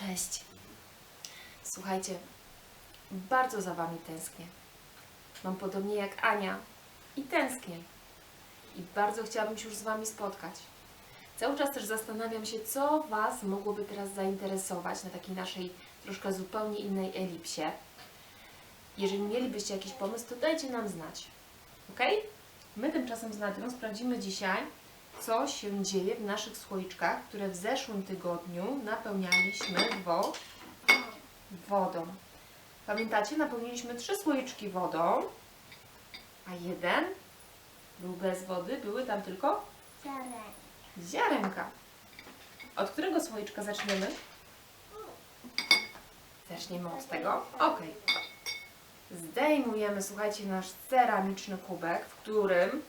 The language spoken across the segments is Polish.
Cześć. Słuchajcie, bardzo za Wami tęsknię. Mam podobnie jak Ania i tęsknię. I bardzo chciałabym się już z Wami spotkać. Cały czas też zastanawiam się, co Was mogłoby teraz zainteresować na takiej naszej troszkę zupełnie innej elipsie. Jeżeli mielibyście jakiś pomysł, to dajcie nam znać. Ok? My tymczasem z Nadią sprawdzimy dzisiaj, co się dzieje w naszych słoiczkach, które w zeszłym tygodniu napełnialiśmy wo wodą. Pamiętacie, napełniliśmy trzy słoiczki wodą, a jeden był bez wody, były tam tylko ziarenka. Od którego słoiczka zaczniemy? Zaczniemy od tego. Ok. Zdejmujemy, słuchajcie, nasz ceramiczny kubek, w którym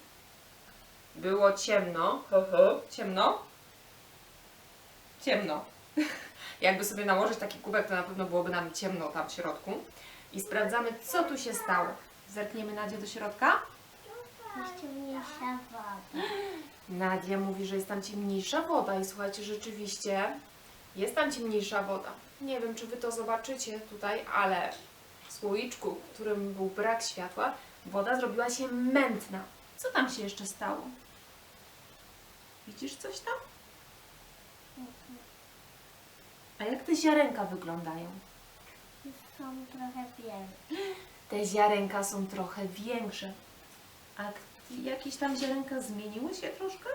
było ciemno. Ciemno? Ciemno. Jakby sobie nałożyć taki kubek, to na pewno byłoby nam ciemno tam w środku. I sprawdzamy, co tu się stało. Zerkniemy Nadzie do środka. Jeszcze mniejsza woda. Nadia mówi, że jest tam ciemniejsza woda i słuchajcie, rzeczywiście jest tam ciemniejsza woda. Nie wiem, czy Wy to zobaczycie tutaj, ale w słoiczku, w którym był brak światła, woda zrobiła się mętna. Co tam się jeszcze stało? Widzisz coś tam? A jak te ziarenka wyglądają? Są trochę większe. Te ziarenka są trochę większe. A jakieś tam ziarenka zmieniły się troszkę?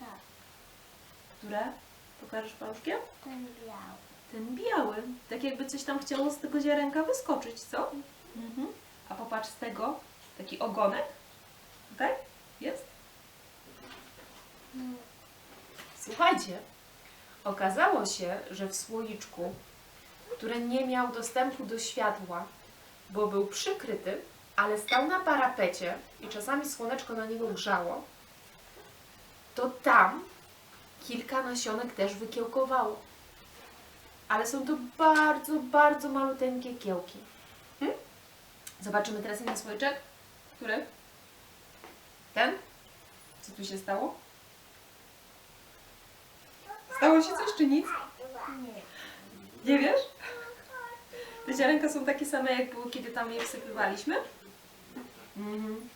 Tak, Które? Pokażesz paluszkiem? ten biały. Ten biały. Tak jakby coś tam chciało z tego ziarenka wyskoczyć, co? Mhm. A popatrz z tego, taki ogonek. Tutaj jest. Słuchajcie, okazało się, że w słoiczku, który nie miał dostępu do światła, bo był przykryty, ale stał na parapecie i czasami słoneczko na niego grzało, to tam kilka nasionek też wykiełkowało. Ale są to bardzo, bardzo maluteńkie kiełki. Hm? Zobaczymy teraz inny słoiczek. Który? Ten? Co tu się stało? Stało się coś czy nic? Nie. Wiesz? Te ziarenka są takie same, jak były, kiedy tam je wsypywaliśmy? Mhm.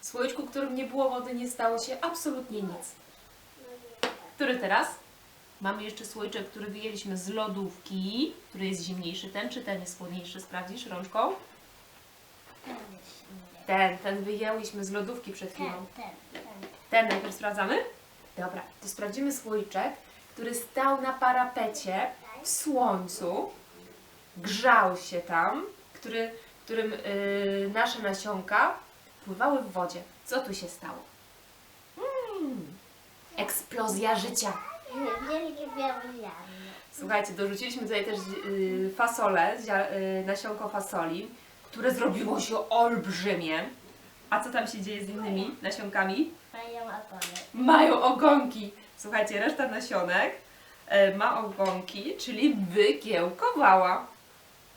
W słoiczku, którym nie było wody, nie stało się absolutnie nic. Który teraz? Mamy jeszcze słoiczek, który wyjęliśmy z lodówki, który jest zimniejszy. Ten czy ten jest chłodniejszy? Sprawdzisz rączką? Ten jest. Ten, ten wyjęliśmy z lodówki przed chwilą. Ten, ten, ten. Ten najpierw sprawdzamy? Dobra, to sprawdzimy słoiczek, który stał na parapecie w słońcu, grzał się tam, który, którym yy, nasze nasionka pływały w wodzie. Co tu się stało? Mm, eksplozja życia. Wielkie białe ziarno. Słuchajcie, dorzuciliśmy tutaj też yy, fasolę, zia- yy, nasionko fasoli, które zrobiło się olbrzymie. A co tam się dzieje z innymi nasionkami? Mają ogonek. mają ogonki. Słuchajcie, reszta nasionek e, ma ogonki, czyli wykiełkowała.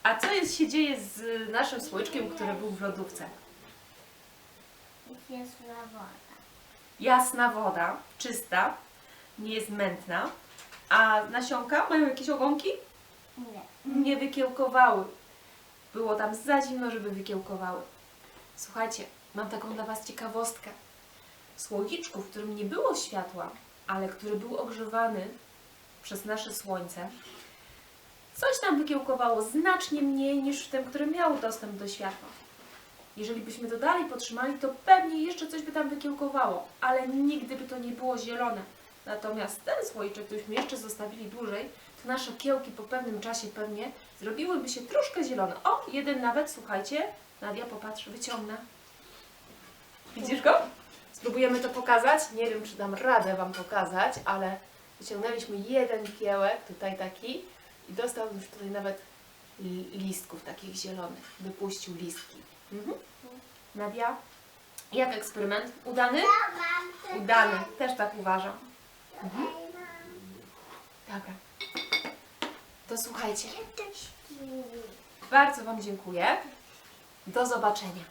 A co jest, się dzieje z naszym słoiczkiem, który był w lodówce? Jest jasna woda. Jasna woda, czysta, nie jest mętna. A nasionka mają jakieś ogonki? Nie. Nie wykiełkowały. Było tam za zimno, żeby wykiełkowały. Słuchajcie, mam taką dla Was ciekawostkę. Słoiczku, w którym nie było światła, ale który był ogrzewany przez nasze słońce, coś tam wykiełkowało znacznie mniej niż w tym, który miał dostęp do światła. Jeżeli byśmy to dalej podtrzymali, to pewnie jeszcze coś by tam wykiełkowało, ale nigdy by to nie było zielone. Natomiast ten słoiczek, gdybyśmy jeszcze zostawili dłużej, nasze kiełki po pewnym czasie pewnie zrobiłyby się troszkę zielone. O, jeden nawet, słuchajcie, Nadia, popatrz, wyciągnę. Widzisz go? Spróbujemy to pokazać. Nie wiem, czy dam radę Wam pokazać, ale wyciągnęliśmy jeden kiełek, tutaj taki, i dostał już tutaj nawet li- listków takich zielonych. Wypuścił listki. Mhm. Nadia, jak eksperyment? Udany? Udany, też tak uważam. Mhm. Dobra. To słuchajcie, bardzo Wam dziękuję. Do zobaczenia.